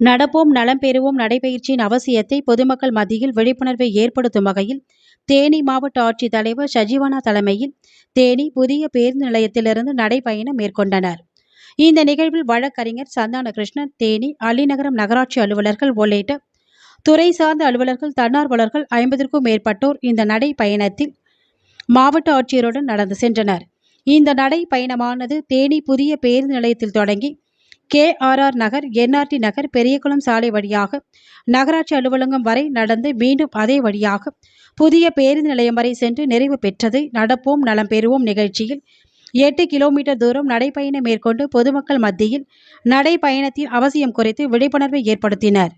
நடப்போம் நலம் பெறுவோம் நடைபயிற்சியின் அவசியத்தை பொதுமக்கள் மத்தியில் விழிப்புணர்வை ஏற்படுத்தும் வகையில் தேனி மாவட்ட ஆட்சித்தலைவர் சஜீவனா தலைமையில் தேனி புதிய பேருந்து நிலையத்திலிருந்து நடைபயணம் மேற்கொண்டனர். இந்த நிகழ்வில் வழக்கறிஞர் சந்தான கிருஷ்ணன் தேனி அள்ளிநகரம் நகராட்சி அலுவலர்கள் உள்ளிட்ட துறை சார்ந்த அலுவலர்கள் தன்னார்வலர்கள் ஐம்பதற்கும் மேற்பட்டோர் இந்த நடைப்பயணத்தில் மாவட்ட ஆட்சியருடன் நடந்து சென்றனர். இந்த நடைப்பயணமானது தேனி புதிய பேருந்து நிலையத்தில் தொடங்கி கேஆர்ஆர் நகர் என்ஆர்டி நகர் பெரியகுளம் சாலை வழியாக நகராட்சி அலுவலகம் வரை நடந்து மீண்டும் அதே வழியாக புதிய பேருந்து நிலையம் வரை சென்று நிறைவு பெற்றது. நடப்போம் நலம் பெறுவோம் நிகழ்ச்சியில் எட்டு கிலோமீட்டர் தூரம் நடைப்பயணம் மேற்கொண்டு பொதுமக்கள் மத்தியில் நடைப்பயணத்தின் அவசியம் குறித்து விழிப்புணர்வை ஏற்படுத்தினர்.